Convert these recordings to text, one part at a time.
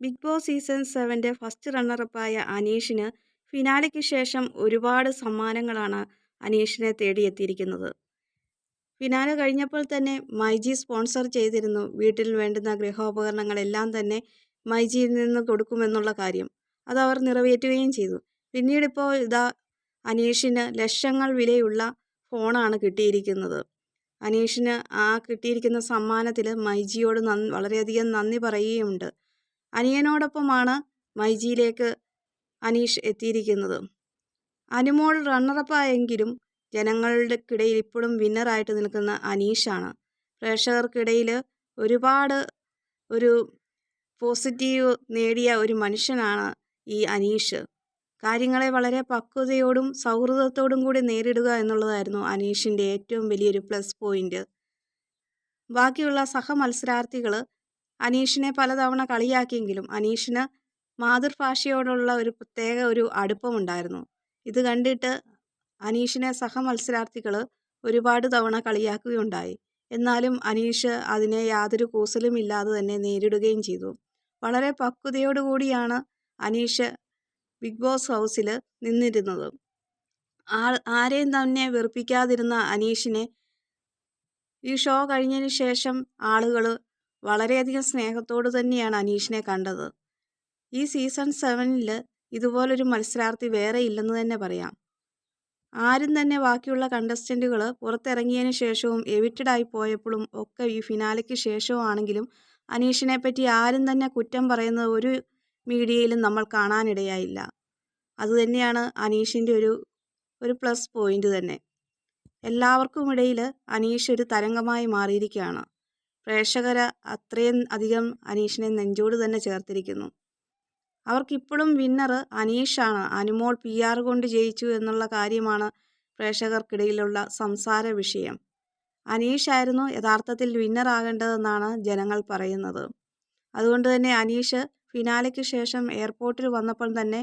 Big boss season സെവന്റെ first റണ്ണറപ്പായ അനീഷിന് ഫിനാലയ്ക്ക് ശേഷം ഒരുപാട് സമ്മാനങ്ങളാണ് അനീഷിനെ തേടിയെത്തിയിരിക്കുന്നത്. ഫിനാലെ കഴിഞ്ഞപ്പോൾ തന്നെ മൈജി സ്പോൺസർ ചെയ്തിരുന്നു. വീട്ടിൽ വേണ്ടുന്ന ഗൃഹോപകരണങ്ങളെല്ലാം തന്നെ മൈജിയിൽ നിന്ന് കൊടുക്കുമെന്നുള്ള കാര്യം. അത് അവർ നിറവേറ്റുകയും ചെയ്തു. പിന്നീടിപ്പോൾ ഇതാ അനീഷിന് ലക്ഷങ്ങൾ വിലയുള്ള ഫോണാണ് കിട്ടിയിരിക്കുന്നത്. അനീഷിന് ആ കിട്ടിയിരിക്കുന്ന സമ്മാനത്തിൽ മൈജിയോട് നന്ദി വളരെയധികം നന്ദി പറയുകയുമുണ്ട്. അനിയനോടൊപ്പമാണ് മൈജിയിലേക്ക് അനീഷ് എത്തിയിരിക്കുന്നത്. അനുമോൾ റണ്ണറപ്പായെങ്കിലും ജനങ്ങളുടെക്കിടയിൽ ഇപ്പോഴും വിന്നറായിട്ട് നിൽക്കുന്ന അനീഷാണ്. പ്രേക്ഷകർക്കിടയിൽ ഒരുപാട് ഒരു പോസിറ്റീവ് നേടിയ ഒരു മനുഷ്യനാണ് ഈ അനീഷ്. കാര്യങ്ങളെ വളരെ പക്വതയോടും സൗഹൃദത്തോടും കൂടി നേരിടുക എന്നുള്ളതായിരുന്നു അനീഷിന്റെ ഏറ്റവും വലിയൊരു പ്ലസ് പോയിന്റ്. ബാക്കിയുള്ള സഹമത്സരാർത്ഥികൾ അനീഷിനെ പലതവണ കളിയാക്കിയെങ്കിലും അനീഷിന് മാതൃഭാഷയോടുള്ള ഒരു പ്രത്യേക ഒരു അടുപ്പമുണ്ടായിരുന്നു. ഇത് കണ്ടിട്ട് അനീഷിനെ സഹമത്സരാർത്ഥികൾ ഒരുപാട് തവണ കളിയാക്കുകയുണ്ടായി. എന്നാലും അനീഷ് അതിനെ യാതൊരു കൂസലും ഇല്ലാതെ തന്നെ നേരിടുകയും ചെയ്തു. വളരെ പക്വതയോടുകൂടിയാണ് അനീഷ് ബിഗ് ബോസ് ഹൗസിൽ നിന്നിരുന്നത്. ആ ആരെയും തന്നെ വെറുപ്പിക്കാതിരുന്ന അനീഷിനെ ഈ ഷോ കഴിഞ്ഞതിന് ശേഷം ആളുകൾ വളരെയധികം സ്നേഹത്തോടു തന്നെയാണ് അനീഷിനെ കണ്ടത്. ഈ സീസൺ സെവനിൽ ഇതുപോലൊരു മത്സരാർത്ഥി വേറെ ഇല്ലെന്ന് തന്നെ പറയാം. ആരും തന്നെ ബാക്കിയുള്ള കണ്ടസ്റ്റന്റുകൾ പുറത്തിറങ്ങിയതിന് ശേഷവും എവിറ്റഡായി പോയപ്പോഴും ഒക്കെ ഈ ഫിനാലയ്ക്ക് ശേഷവുമാണെങ്കിലും അനീഷിനെ പറ്റി ആരും തന്നെ കുറ്റം പറയുന്നത് ഒരു മീഡിയയിലും നമ്മൾ കാണാനിടയായില്ല. അതുതന്നെയാണ് അനീഷിന്റെ ഒരു ഒരു പ്ലസ് പോയിന്റ് തന്നെ. എല്ലാവർക്കും ഇടയിൽ അനീഷ് ഒരു തരംഗമായി മാറിയിരിക്കുകയാണ്. പ്രേക്ഷകർ അത്രയും അധികം അനീഷിനെ നെഞ്ചോട് തന്നെ ചേർത്തിരിക്കുന്നു. അവർക്കിപ്പോഴും വിന്നർ അനീഷാണ് അനുമോൾ പി ആർ കൊണ്ട് ജയിച്ചു എന്നുള്ള കാര്യമാണ് പ്രേക്ഷകർക്കിടയിലുള്ള സംസാര വിഷയം. അനീഷായിരുന്നു യഥാർത്ഥത്തിൽ വിന്നർ ആകേണ്ടതെന്നാണ് ജനങ്ങൾ പറയുന്നത്. അതുകൊണ്ട് തന്നെ അനീഷ് ഫിനാലയ്ക്ക് ശേഷം എയർപോർട്ടിൽ വന്നപ്പോൾ തന്നെ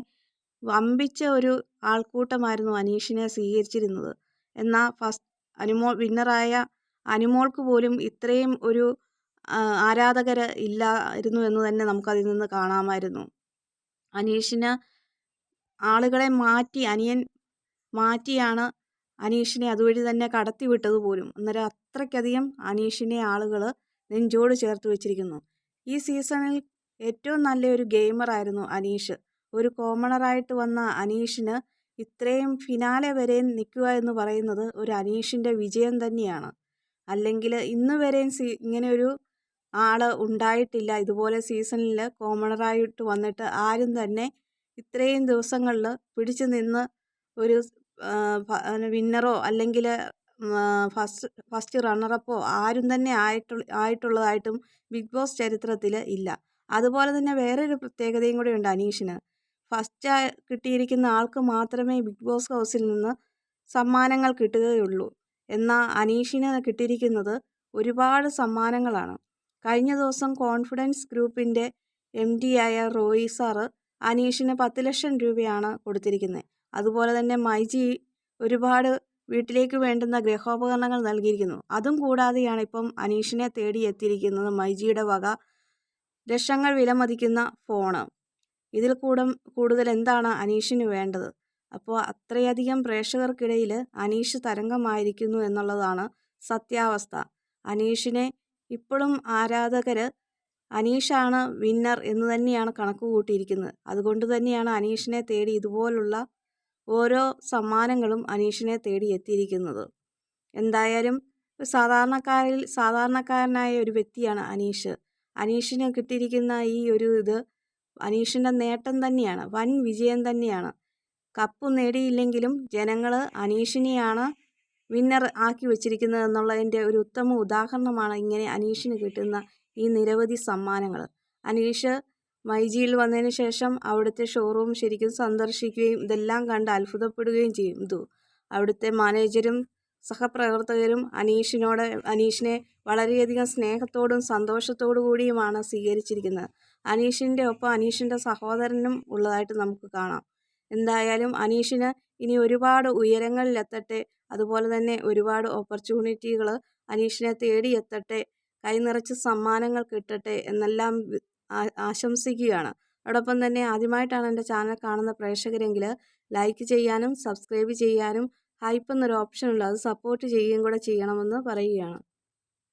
വമ്പിച്ച ഒരു ആൾക്കൂട്ടമായിരുന്നു അനീഷിനെ സ്വീകരിച്ചിരുന്നത്. എന്നാൽ ഫസ്റ്റ് അനുമോൾ വിന്നറായ അനുമോൾക്ക് പോലും ഇത്രയും ഒരു ആരാധകർ ഇല്ലായിരുന്നു എന്ന് തന്നെ നമുക്കതിൽ നിന്ന് കാണാമായിരുന്നു. അനീഷിന് ആളുകളെ മാറ്റി അനിയൻ മാറ്റിയാണ് അനീഷിനെ അതുവഴി തന്നെ കടത്തിവിട്ടത് പോലും. അന്നേരം അത്രയ്ക്കധികം അനീഷിനെ ആളുകൾ നെഞ്ചോട് ചേർത്ത് വെച്ചിരിക്കുന്നു. ഈ സീസണിൽ ഏറ്റവും നല്ലൊരു ഗെയിമറായിരുന്നു അനീഷ്. ഒരു കോമണറായിട്ട് വന്ന അനീഷിന് ഇത്രയും ഫിനാലെ വരെ നിൽക്കുക എന്ന് പറയുന്നത് ഒരു അനീഷിന്റെ വിജയം തന്നെയാണ്. അല്ലെങ്കിൽ ഇന്ന് വരെയും സീ ഇങ്ങനെ ഒരു ആൾ ഉണ്ടായിട്ടില്ല. ഇതുപോലെ സീസണിൽ കോമണറായിട്ട് വന്നിട്ട് ആരും തന്നെ ഇത്രയും ദിവസങ്ങളിൽ പിടിച്ചു നിന്ന് ഒരു വിന്നറോ അല്ലെങ്കിൽ ഫസ്റ്റ് ഫസ്റ്റ് റണ്ണറപ്പോ ആരും തന്നെ ആയിട്ടു ആയിട്ടുള്ളതായിട്ടും ബിഗ് ബോസ് ചരിത്രത്തിൽ ഇല്ല. അതുപോലെ തന്നെ വേറൊരു പ്രത്യേകതയും കൂടെ ഉണ്ട് അനീഷിന്. ഫസ്റ്റ് കിട്ടിയിരിക്കുന്ന ആൾക്ക് മാത്രമേ ബിഗ് ബോസ് ഹൗസിൽ നിന്ന് സമ്മാനങ്ങൾ കിട്ടുകയുള്ളൂ. എന്നാൽ അനീഷിന് കിട്ടിയിരിക്കുന്നത് ഒരുപാട് സമ്മാനങ്ങളാണ്. കഴിഞ്ഞ ദിവസം കോൺഫിഡൻസ് ഗ്രൂപ്പിന്റെ എം ആയ റോയി സാറ് അനീഷിന് പത്ത് ലക്ഷം രൂപയാണ് കൊടുത്തിരിക്കുന്നത്. അതുപോലെ തന്നെ മൈജി ഒരുപാട് വീട്ടിലേക്ക് വേണ്ടുന്ന ഗൃഹോപകരണങ്ങൾ നൽകിയിരിക്കുന്നു. അതും കൂടാതെയാണ് ഇപ്പം അനീഷിനെ തേടി എത്തിയിരിക്കുന്നത് മൈജിയുടെ വക ലക്ഷങ്ങൾ വിലമതിക്കുന്ന ഫോണ്. ഇതിൽ കൂടും കൂടുതൽ എന്താണ് അനീഷിന് വേണ്ടത്? അപ്പോൾ അത്രയധികം പ്രേക്ഷകർക്കിടയിൽ അനീഷ് തരംഗമായിരിക്കുന്നു എന്നുള്ളതാണ് സത്യാവസ്ഥ. അനീഷിനെ ഇപ്പോഴും ആരാധകർ അനീഷാണ് വിന്നർ എന്ന് തന്നെയാണ് കണക്ക് കൂട്ടിയിരിക്കുന്നത്. അതുകൊണ്ട് തന്നെയാണ് അനീഷിനെ തേടി ഇതുപോലുള്ള ഓരോ സമ്മാനങ്ങളും അനീഷിനെ തേടി എത്തിയിരിക്കുന്നത്. എന്തായാലും സാധാരണക്കാരിൽ സാധാരണക്കാരനായ ഒരു വ്യക്തിയാണ് അനീഷ്. അനീഷിന് കിട്ടിയിരിക്കുന്ന ഈ ഒരു ഇത് അനീഷിന്റെ നേട്ടം തന്നെയാണ് വൻ വിജയം തന്നെയാണ്. കപ്പ് നേടിയില്ലെങ്കിലും ജനങ്ങൾ അനീഷിനെയാണ് വിന്നർ ആക്കി വച്ചിരിക്കുന്നത് എന്നുള്ളതിന്റെ ഒരു ഉത്തമ ഉദാഹരണമാണ് ഇങ്ങനെ അനീഷിന് കിട്ടുന്ന ഈ നിരവധി സമ്മാനങ്ങൾ. അനീഷ് മൈജിയിൽ വന്നതിന് ശേഷം അവിടുത്തെ ഷോറൂം ശരിക്കും സന്ദർശിക്കുകയും ഇതെല്ലാം കണ്ട് അത്ഭുതപ്പെടുകയും ചെയ്തു അവിടുത്തെ മാനേജരും സഹപ്രവർത്തകരും അനീഷിനോട് അനീഷിനെ വളരെയധികം സ്നേഹത്തോടും സന്തോഷത്തോടു കൂടിയുമാണ് സ്വീകരിച്ചിരിക്കുന്നത്. അനീഷിന്റെ ഒപ്പം അനീഷിന്റെ സഹോദരനും ഉള്ളതായിട്ട് നമുക്ക് കാണാം. എന്തായാലും അനീഷിന് ഇനി ഒരുപാട് ഉയരങ്ങളിലെത്തട്ടെ. അതുപോലെ തന്നെ ഒരുപാട് ഓപ്പർച്യൂണിറ്റികൾ അനീഷിനെ തേടി എത്തട്ടെ കൈ നിറച്ച് സമ്മാനങ്ങൾ കിട്ടട്ടെ എന്നെല്ലാം ആശംസിക്കുകയാണ്. അതോടൊപ്പം തന്നെ ആദ്യമായിട്ടാണ് എന്റെ ചാനൽ കാണുന്ന പ്രേക്ഷകരെങ്കിൽ ലൈക്ക് ചെയ്യാനും സബ്സ്ക്രൈബ് ചെയ്യാനും ഹൈപ്പ് എന്നൊരു ഓപ്ഷൻ ഉണ്ട്. അത് സപ്പോർട്ട് ചെയ്യുകയും കൂടെ ചെയ്യണമെന്ന് പറയുകയാണ്.